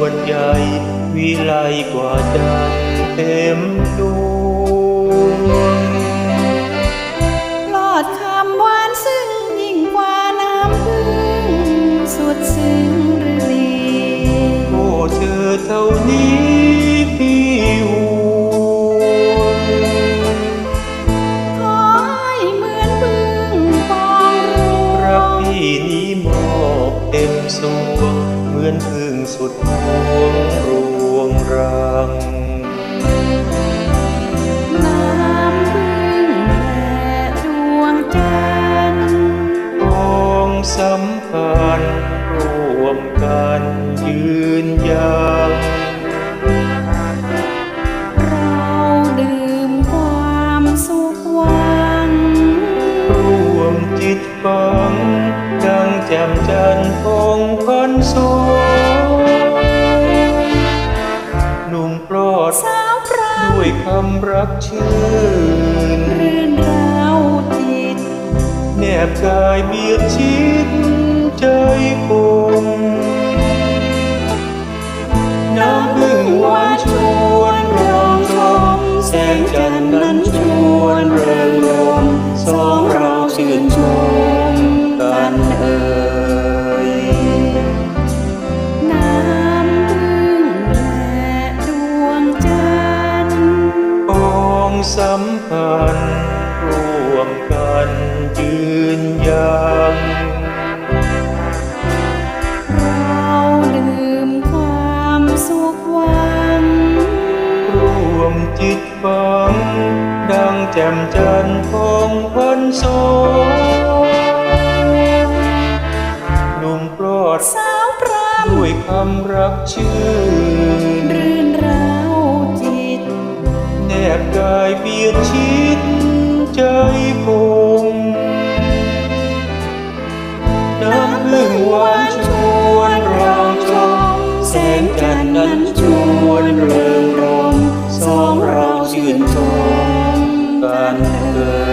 วดใหญ่วิไลกว่าจันเต็มดวงปลอดคำหวานซึ้งยิ่งกว่าน้ำพึ่งสุดซึ้งหรือลีโอ้เธอเท่านี้พี่ห่วงขอให้เหมือนพึ่งปองรวรักงพี่นี้มอบเต็มสวงเหมือนพึ่ง สุดพวงรวงรังน้ำพึ่งและดวงจันทร์องสัมพันธ์รวมกันยืนยังเราดื่มความสุขวังรวมจิตฟังดังแจ่มจันทร์คงพันสวหาวด้วยคำรักชื่นรื่นราวจิตแนบกายเบียดชิด สัมพันธ์ร่วมกันยืนยังเราดื่มความสุขหวังร่วมจิตฟัง ดังแจ่มจันทร์ของพันสองหนุ่มปลอดสาวพรามด้วยคำรักชื่ นั้นชวนเริงรมสองเราชื่นชมกันเกิด